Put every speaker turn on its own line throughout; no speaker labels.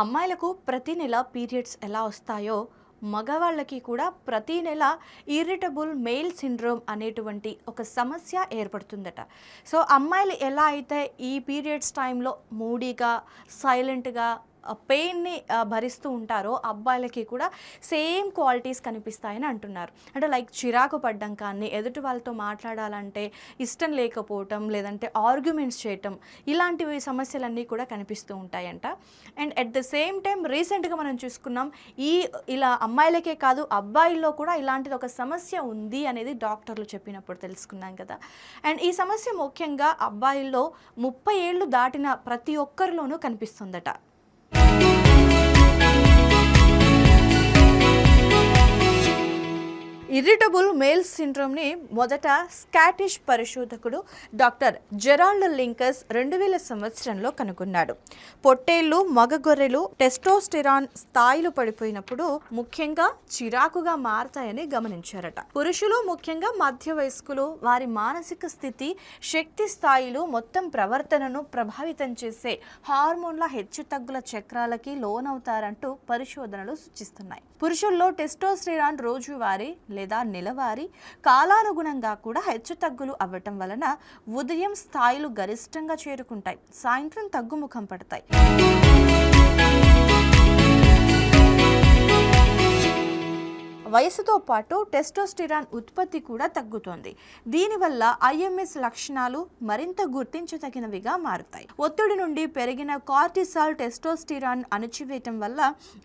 అమ్మాయిలకు ప్రతి నెల పీరియడ్స్ ఎలా వస్తాయో మగవాళ్ళకి కూడా ప్రతి నెల ఇరిటబుల్ మెయిల్ సిండ్రోమ్ అనేటువంటి ఒక సమస్య ఏర్పడుతుందట. సో అమ్మాయిలు ఎలా అయితే ఈ పీరియడ్స్ టైంలో మూడీగా సైలెంట్గా పెయిన్ని భరిస్తూ ఉంటారో అబ్బాయిలకి కూడా సేమ్ క్వాలిటీస్ కనిపిస్తాయని అంటున్నారు. అంటే లైక్ చిరాకు పడ్డం కానీ ఎదుటి వాళ్ళతో మాట్లాడాలంటే ఇష్టం లేకపోవటం లేదంటే ఆర్గ్యుమెంట్స్ చేయటం ఇలాంటివి సమస్యలన్నీ కూడా కనిపిస్తూ ఉంటాయంట. And at the same time రీసెంట్గా మనం చూసుకున్నాం ఈ ఇలా అమ్మాయిలకే కాదు అబ్బాయిల్లో కూడా ఇలాంటిది ఒక సమస్య ఉంది అనేది డాక్టర్లు చెప్పినప్పుడు తెలుసుకున్నాం కదా. అండ్ ఈ సమస్య ముఖ్యంగా అబ్బాయిల్లో ముప్పై ఏళ్ళు దాటిన ప్రతి ఒక్కరిలోనూ కనిపిస్తుందట. ఇరిటబుల్ మేల్ సిండ్రోమ్ని మొదట స్కాటిష్ పరిశోధకుడు డాక్టర్ జెరాల్డ్ లింకస్ రెండు వేల సంవత్సరంలో కనుగొన్నాడు. పొట్టేళ్ళు మగ గొర్రెలు టెస్టోస్టెరాన్ స్థాయిలు పడిపోయినప్పుడు ముఖ్యంగా చిరాకుగా మారతాయని గమనించారట. పురుషులు ముఖ్యంగా మధ్య వయస్కులు వారి మానసిక స్థితి శక్తి స్థాయిలు మొత్తం ప్రవర్తనను ప్రభావితం చేసే హార్మోన్ల హెచ్చుతగ్గుల చక్రాలకి లోనవుతారంటూ పరిశోధనలు సూచిస్తున్నాయి. పురుషుల్లో టెస్టోస్టెరాన్ రోజువారీ లేదా నెలవారీ కాలానుగుణంగా కూడా హెచ్చుతగ్గులు అవ్వటం వలన ఉదయం స్థాయిలు గరిష్టంగా చేరుకుంటాయి. సాయంత్రం తగ్గుముఖం పడతాయి. వయసుతో పాటు టెస్టోస్టిరాన్ ఉత్పత్తి కూడా తగ్గుతోంది. దీనివల్ల ఐఎంఎస్ లక్షణాలు మరింత గుర్తించదగినవిగా మారుతాయి. ఒత్తిడి నుండి పెరిగిన కార్టిసాల్ టెస్టోస్టిరాన్ అణచివేయటం వల్ల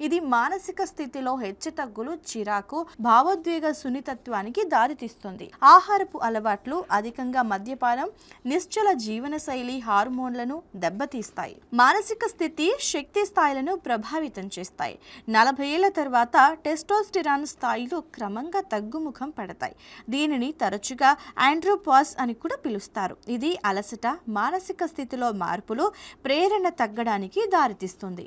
ఇది మానసిక స్థితిలో హెచ్చుతగ్గులు చిరాకు భావోద్వేగ సున్నితత్వానికి దారితీస్తుంది. ఆహారపు అలవాట్లు అధికంగా మద్యపానం నిశ్చల జీవనశైలి హార్మోన్లను దెబ్బతీస్తాయి. మానసిక స్థితి శక్తి స్థాయిలను ప్రభావితం చేస్తాయి. నలభై ఏళ్ళ తర్వాత టెస్టోస్టిరాన్ స్థాయి స్థాయిలు క్రమంగా తగ్గుముఖం పడతాయి. దీనిని తరచుగా ఆండ్రోపాస్ అని కూడా పిలుస్తారు. ఇది అలసట మానసిక స్థితిలో మార్పులు ప్రేరణ తగ్గడానికి దారితీస్తుంది.